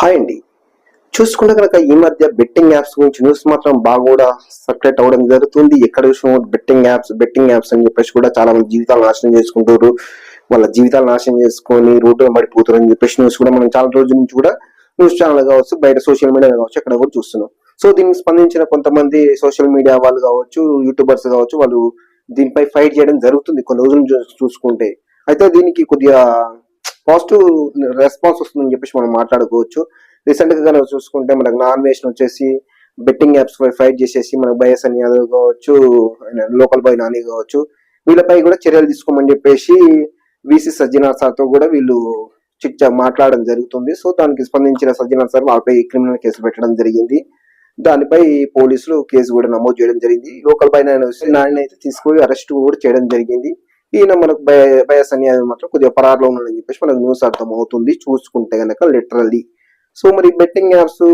Hi అండి చూసుకుంటే కనుక ఈ మధ్య బెట్టింగ్ యాప్స్ గురించి న్యూస్ మాత్రం బాగా కూడా సర్క్యులేట్ అవ్వడం జరుగుతుంది. ఎక్కడ చూసిన బెట్టింగ్ యాప్స్ బెట్టింగ్ యాప్స్ అని చెప్పేసి కూడా చాలా మంది జీవితాలు నాశనం చేసుకుంటారు. వాళ్ళ జీవితాలు నాశనం చేసుకొని రోడ్డు పడిపోతారు అని చెప్పేసి న్యూస్ కూడా మనం చాలా రోజుల నుంచి కూడా న్యూస్ ఛానల్ కావచ్చు బయట సోషల్ మీడియా కావచ్చు ఎక్కడ కూడా చూస్తున్నాం. సో దీనికి స్పందించిన కొంతమంది సోషల్ మీడియా వాళ్ళు కావచ్చు యూట్యూబర్స్ కావచ్చు వాళ్ళు దీనిపై ఫైట్ చేయడం జరుగుతుంది. కొన్ని రోజుల నుంచి చూసుకుంటే. అయితే దీనికి కొద్దిగా పాజిటివ్ రెస్పాన్స్ వస్తుందని చెప్పేసి మనం మాట్లాడుకోవచ్చు. రీసెంట్గా కనుక చూసుకుంటే మనకు నాన్ వేషన్ వచ్చేసి బెట్టింగ్ యాప్స్ పై ఫైట్ చేసేసి మనకు బయస్ అని యాదవ్ కావచ్చు లోకల్ బాయ్ నాని కావచ్చు వీళ్ళపై కూడా చర్యలు తీసుకోమని చెప్పేసి విసి సజ్జనార్ సార్తో కూడా వీళ్ళు చిట్ మాట్లాడడం జరుగుతుంది. సో దానికి స్పందించిన సజ్జనార్ సార్ వాళ్ళపై క్రిమినల్ కేసు పెట్టడం జరిగింది. దానిపై పోలీసులు కేసు కూడా నమోదు చేయడం జరిగింది. లోకల్ బై నాయన అయితే తీసుకుని అరెస్ట్ కూడా చేయడం జరిగింది. ఈయన మనకు బయ- బయస్ అని అది మాత్రం కొద్దిగా పరారులో ఉన్నాడని చెప్పేసి మనకు న్యూస్ అర్థం అవుతుంది చూసుకుంటే కనుక లిటరల్లీ సో మరి బెట్టింగ్ యాప్స్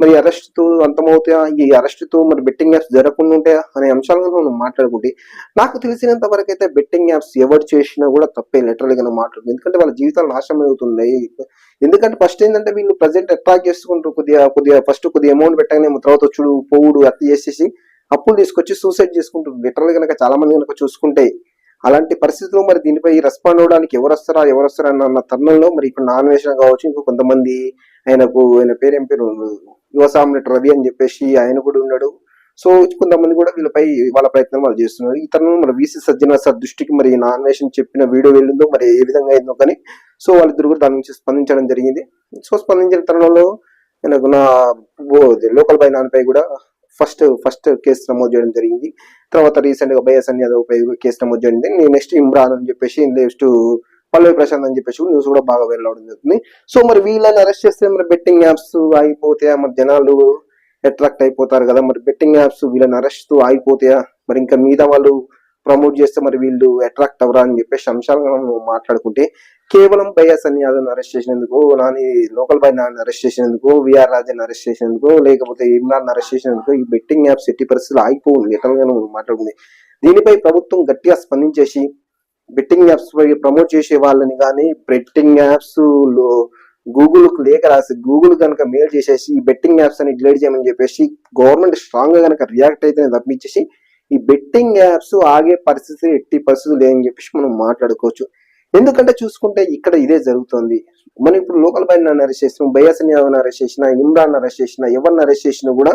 మరి అరెస్ట్తో అంతమవుతాయా? ఈ అరెస్ట్తో మరి బెట్టింగ్ యాప్స్ జరగకుండా ఉంటాయా? అనే అంశాలను మనం మాట్లాడుకుంటే నాకు తెలిసినంత వరకు అయితే బెట్టింగ్ యాప్స్ ఎవరు చేసినా కూడా తప్పే లిటరల్గా మాట్లాడుతుంది. ఎందుకంటే వాళ్ళ జీవితాలు నాశనం అవుతున్నాయి. ఎందుకంటే ఫస్ట్ ఏంటంటే వీళ్ళు ప్రజెంట్ అట్రాక్ట్ చేసుకుంటారు కొద్దిగా కొద్దిగా ఫస్ట్ కొద్దిగా అమౌంట్ పెట్టగానే తర్వాత వచ్చుడు పోవుడు అట్లా చేసేసి అప్పులు తీసుకొచ్చి సూసైడ్ చేసుకుంటారు లిటరల్ కనుక చాలా మంది కనుక చూసుకుంటే అలాంటి పరిస్థితుల్లో మరి దీనిపై రెస్పాండ్ అవడానికి ఎవరు వస్తారా ఎవరు వస్తారా అన్న తరుణంలో మరి ఇక్కడ నామినేషన్ కావచ్చు ఇంకో కొంతమంది ఆయనకు ఆయన పేరు ఏం పేరు? యువసామ్రెడ్ రవి అని చెప్పేసి ఆయన కూడా ఉన్నాడు. సో కొంతమంది కూడా వీళ్ళపై వాళ్ళ ప్రయత్నం వాళ్ళు చేస్తున్నారు. ఈ తరుణంలో మరి వీసీ సజ్జన సార్ దృష్టికి మరి నామినేషన్ చెప్పిన వీడియో వెళ్ళిందో మరి ఏ విధంగా అయిందో కానీ సో వాళ్ళిద్దరు కూడా దాని నుంచి స్పందించడం జరిగింది. సో స్పందించిన తరుణంలో ఆయనకు నా లోకల్ బై నాన్నపై కూడా ఫస్ట్ ఫస్ట్ కేసు నమోదు చేయడం జరిగింది. తర్వాత రీసెంట్గా బైఎస్ అని యాదవ్ పై కేసు నమోదు జరిగింది. నెక్స్ట్ ఇమ్రాన్ అని చెప్పేసి నెక్స్ట్ పల్లవి ప్రశాంత్ అని చెప్పేసి న్యూస్ కూడా బాగా వెళ్ళవడం జరుగుతుంది. సో మరి వీళ్ళని అరెస్ట్ చేస్తే మరి బెట్టింగ్ యాప్స్ ఆగిపోతాయా మరి జనాలు అట్రాక్ట్ అయిపోతారు కదా. మరి బెట్టింగ్ యాప్స్ వీళ్ళని అరెస్ట్ ఆగిపోతాయా మరి ఇంకా మిగతా వాళ్ళు ప్రమోట్ చేస్తే మరి వీళ్ళు అట్రాక్ట్ అవరా అని చెప్పేసి అంశాలను మనం మాట్లాడుకుంటే కేవలం బైఎస్ అని యాదవ్ అరెస్ట్ చేసినందుకు Nani local boy Nani arrest చేసినందుకు విఆర్ రాజన్ అరెస్ట్ చేసినందుకు లేకపోతే ఇమ్రాన్ అరెస్ట్ చేసినందుకు ఈ బెట్టింగ్ యాప్స్ ఎట్టి పరిస్థితులు ఆగిపోతుంది ఎట్లా మాట్లాడుకుంది దీనిపై ప్రభుత్వం గట్టిగా స్పందించేసి బెట్టింగ్ యాప్స్ పై ప్రమోట్ చేసే వాళ్ళని కానీ బెట్టింగ్ యాప్స్లో గూగుల్ లేఖ రాసి గూగుల్ కనుక మెయిల్ చేసేసి ఈ బెట్టింగ్ యాప్స్ అని డిలీట్ చేయమని చెప్పేసి గవర్నమెంట్ స్ట్రాంగ్గా కనుక రియాక్ట్ అయితే తప్పించేసి ఈ బెట్టింగ్ యాప్స్ ఆగే పరిస్థితి ఎట్టి పరిస్థితులు లేదని చెప్పేసి మనం మాట్లాడుకోవచ్చు. ఎందుకంటే చూసుకుంటే ఇక్కడ ఇదే జరుగుతుంది. మనం ఇప్పుడు లోకల్ బై నన్ను అరెస్ట్ చేసిన బయాసన్ యాదవ్ అరెస్ట్ చేసిన ఇమ్రాన్ అరెస్ట్ చేసిన ఎవరిని అరెస్ట్ చేసినా కూడా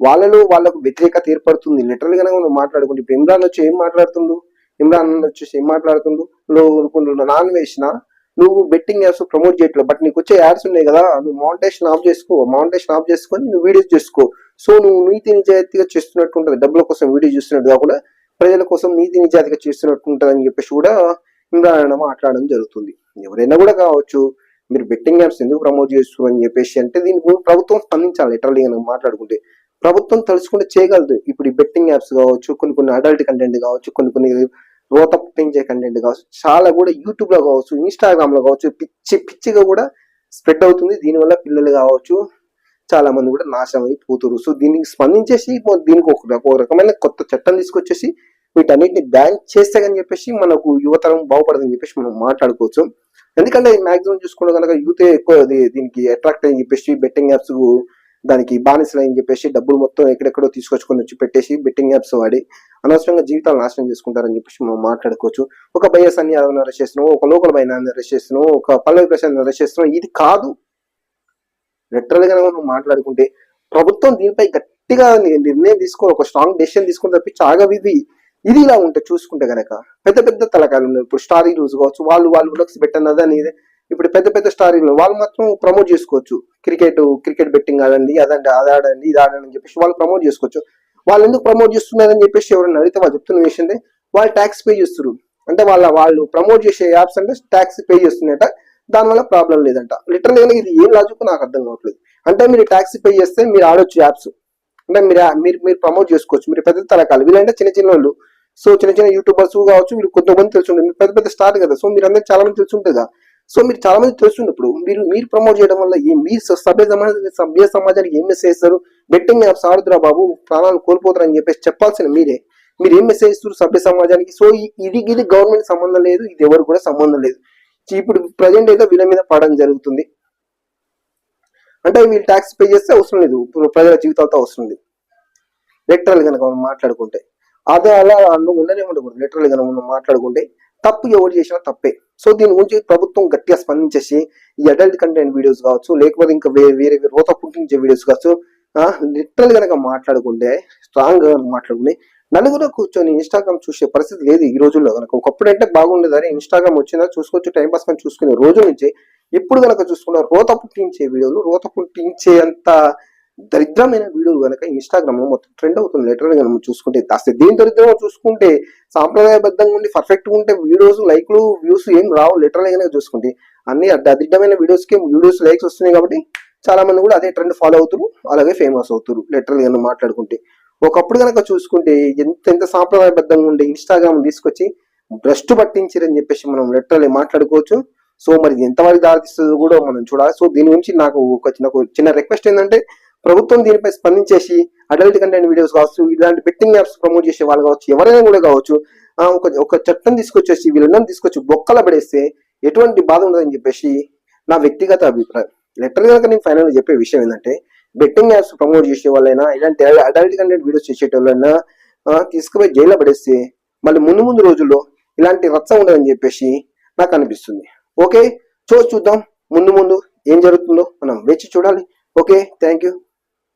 వాళ్ళలో వాళ్ళకు వ్యతిరేకత ఏర్పడుతుంది. లిటరల్గా మనం మాట్లాడుకుంటే ఇప్పుడు ఇమ్రాన్ వచ్చి ఏం మాట్లాడుతుండు? ఇమ్రాన్ వచ్చేసి ఏం మాట్లాడుతుండు? నువ్వు నాన్ వేసిన నువ్వు బెట్టింగ్ యాప్స్ ప్రమోట్ చేయట్లేదు. బట్ నీకు వచ్చే యాడ్స్ ఉన్నాయి కదా నువ్వు మౌంటేషన్ ఆఫ్ చేసుకో మౌంటేషన్ ఆఫ్ చేసుకొని నువ్వు వీడియోస్ చేసుకో. సో నువ్వు నీతి నిజాయితీగా చేస్తున్నట్టు ఉంటుంది డబ్బుల కోసం వీడియో చూస్తున్నట్టు కాకుండా ప్రజల కోసం నీతి నిజాయితీగా చేస్తున్నట్టు ఉంటుంది అని చెప్పేసి కూడా ఇమ్రాన్ మాట్లాడడం జరుగుతుంది. ఎవరైనా కూడా కావచ్చు మీరు బెట్టింగ్ యాప్స్ ఎందుకు ప్రమోట్ చేస్తూ అని చెప్పేసి అంటే దీనికి ప్రభుత్వం స్పందించాలి లిటరల్లీ మనం మాట్లాడుకుంటే. ప్రభుత్వం తలుచుకుంటే చేయగలదు. ఇప్పుడు ఈ బెట్టింగ్ యాప్స్ కావచ్చు కొన్ని కొన్ని అడల్ట్ కంటెంట్ కావచ్చు కొన్ని కొన్ని రోత పుట్టించే కంటెంట్ కావచ్చు చాలా కూడా యూట్యూబ్లో కావచ్చు ఇన్స్టాగ్రామ్లో కావచ్చు పిచ్చి పిచ్చిగా కూడా స్ప్రెడ్ అవుతుంది. దీనివల్ల పిల్లలు కావచ్చు చాలా మంది కూడా నాశనం అయిపోతున్నారు సో దీనికి స్పందించేసి దీనికి ఒక రకమైన కొత్త చట్టం తీసుకొచ్చేసి వీటన్నిటిని బ్యాన్ చేస్తే అని చెప్పేసి మనకు యువతరం బాగుపడదని చెప్పేసి మనం మాట్లాడుకోవచ్చు. ఎందుకంటే మాక్సిమం చూసుకుంటే కనుక యూత్ ఎక్కువ దీనికి అట్రాక్ట్ అని చెప్పేసి బెట్టింగ్ యాప్స్ దానికి బానిసలు అని చెప్పేసి డబ్బులు మొత్తం ఎక్కడెక్కడో తీసుకొచ్చుకొని వచ్చి పెట్టేసి బెట్టింగ్ యాప్స్ వాడి అనవసరంగా జీవితాలు నాశనం చేసుకుంటారని చెప్పేసి మనం మాట్లాడుకోవచ్చు. ఒక బయస్ అని అరెస్ట్ చేస్తున్నాం ఒక లోకల్ బై అరెస్ట్ చేస్తున్నాం ఒక పల్లవి ప్రశాంత్ అరెస్ట్ చేస్తున్నాం ఇది కాదు. లిటరల్గా మనం మాట్లాడుకుంటే ప్రభుత్వం దీనిపై గట్టిగా నిర్ణయం తీసుకొని ఒక స్ట్రాంగ్ డెసిషన్ తీసుకుని తప్పించి ఆగవిది ఇది ఇలా ఉంటే చూసుకుంటే గనక పెద్ద పెద్ద తలకాయలు ఉన్నారు ఇప్పుడు స్టార్ హీరోస్ కావచ్చు వాళ్ళు వాళ్ళు లక్స్ పెట్టన్నది అని ఇప్పుడు పెద్ద పెద్ద స్టార్ హీరోలు వాళ్ళు మాత్రం ప్రమోట్ చేసుకోవచ్చు. క్రికెట్ క్రికెట్ బెట్టింగ్ ఆడండి అదండి అది ఆడండి ఇది ఆడండి అని చెప్పేసి వాళ్ళు ప్రమోట్ చేసుకోవచ్చు. వాళ్ళు ఎందుకు ప్రమోట్ చేస్తున్నారని చెప్పేసి ఎవరైనా అడిగితే వాళ్ళు చెప్తున్న విషయం వాళ్ళు ట్యాక్స్ పే చేస్తారు అంటే వాళ్ళ వాళ్ళు ప్రమోట్ చేసే యాప్స్ అంటే ట్యాక్స్ పే చేస్తున్నాయట. దానివల్ల ప్రాబ్లం లేదంట. లిటరల్ ఇది ఏం లాజిక్ నాకు అర్థం కావట్లేదు. అంటే మీరు ట్యాక్సీ పే చేస్తే మీరు ఆడొచ్చు యాప్స్ అంటే మీరు మీరు మీరు ప్రమోట్ చేసుకోవచ్చు. మీరు పెద్ద తరకాలు వీళ్ళంటే చిన్న చిన్న వాళ్ళు. సో చిన్న చిన్న యూట్యూబర్స్ కావచ్చు వీళ్ళు కొంతమంది తెలుసుంటుంది మీరు పెద్ద పెద్ద స్టార్ కదా. సో మీరు అందరికి చాలా మంది తెలుసుంటుంది కదా. సో మీరు చాలా మంది తెలుసున్నప్పుడు మీరు మీరు ప్రమోట్ చేయడం వల్ల ఏ? మీ సభ్య సమాజ సభ్య సమాజానికి ఏం మెసేజ్ ఇస్తారు? బెట్టింగ్ యాప్స్ ఆడుతురా బాబు. ప్రాణాలు కోల్పోతారని చెప్పేసి చెప్పాల్సిన మీరే. మీరు ఏం మెసేజ్ ఇస్తారు సభ్య సమాజానికి? సో ఈ- ఇది ఇది గవర్నమెంట్ సంబంధం లేదు. ఇది ఎవరు కూడా సంబంధం లేదు. ఇప్పుడు ప్రజెంట్ అయితే వీళ్ళ మీద పడడం జరుగుతుంది. అంటే వీళ్ళు ట్యాక్స్ పే చేస్తే అవసరం లేదు. ప్రజల జీవితాలతో అవసరం లేదు. లిటరల్ కనుక మనం మాట్లాడుకుంటే. అదే అలా నువ్వు ఉండనే ఉండకూడదు. లిటరల్ కనుక మనం మాట్లాడుకుంటే తప్పు ఎవరు చేసినా తప్పే. సో దీని గురించి ప్రభుత్వం గట్టిగా స్పందించేసి ఈ అడల్ట్ కంటెంట్ వీడియోస్ కావచ్చు లేకపోతే ఇంకా వేరే వేరే రోత పుట్టించే వీడియోస్ కావచ్చు లిటరల్ కనుక మాట్లాడుకుంటే స్ట్రాంగ్గా మాట్లాడుకుని నలుగురు కూర్చొని ఇన్స్టాగ్రామ్ చూసే పరిస్థితి లేదు ఈ రోజుల్లో. కనుక ఒకప్పుడు అంటే బాగుండేది అరే ఇన్స్టాగ్రామ్ వచ్చిందా చూసుకోవచ్చు టైం పాస్ కానీ చూసుకునే రోజు నుంచి ఇప్పుడు కనుక చూసుకున్న రోత పుట్టించే వీడియోలు రోత పుట్టించే అంత దరిద్రమైన వీడియోలు కనుక ఇన్స్టాగ్రామ్లో మొత్తం ట్రెండ్ అవుతుంది. లెటర్ మనం చూసుకుంటే దాస్తే దీని దరిద్రం చూసుకుంటే సాంప్రదాయబద్ధంగా ఉండి పర్ఫెక్ట్ ఉంటే వీడియోస్ లైక్లు వ్యూస్ ఏం రావు. లెటర్ కనుక చూసుకుంటే అన్ని దరిద్రమైన వీడియోస్కి వీడియోస్ లైక్స్ వస్తున్నాయి కాబట్టి చాలా మంది కూడా అదే ట్రెండ్ ఫాలో అవుతారు అలాగే ఫేమస్ అవుతారు లెటర్గా మాట్లాడుకుంటే. ఒకప్పుడు కనుక చూసుకుంటే ఎంత ఎంత సాంప్రదాయబద్ధంగా ఉండే ఇన్స్టాగ్రామ్ తీసుకొచ్చి భ్రష్టు పట్టించారని చెప్పేసి మనం లెటర్లే మాట్లాడుకోవచ్చు. సో మరి ఎంతవరకు దారితీస్తుందో కూడా మనం చూడాలి. సో దీని గురించి నాకు ఒక చిన్న ఒక చిన్న రిక్వెస్ట్ ఏంటంటే ప్రభుత్వం దీనిపై స్పందించేసి అడల్ట్ కంటెంట్ వీడియోస్ కావచ్చు ఇలాంటి బెట్టింగ్ యాప్స్ ప్రమోట్ చేసే వాళ్ళు కావచ్చు ఎవరైనా కూడా కావచ్చు ఒక ఒక చట్టం తీసుకొచ్చేసి వీళ్ళందరూ తీసుకొచ్చి బొక్కల పడేస్తే ఎటువంటి బాధ ఉండదని చెప్పేసి నా వ్యక్తిగత అభిప్రాయం. లెటర్ కనుక నేను ఫైనల్గా చెప్పే విషయం ఏంటంటే బెట్టింగ్ యాప్స్ ప్రమోట్ చేసే వాళ్ళైనా ఇలాంటి అడల్ట్ కంటెంట్ వీడియోస్ చేసేటోళ్ళైనా తీసుకుపోయి జైల్లో పడేస్తే మళ్ళీ ముందు ముందు రోజుల్లో ఇలాంటి రచ్చ ఉండదని చెప్పేసి నాకు అనిపిస్తుంది. ఓకే? చూసి చూద్దాం. ముందు ముందు ఏం జరుగుతుందో మనం వేచి చూడాలి. ఓకే? Thank you.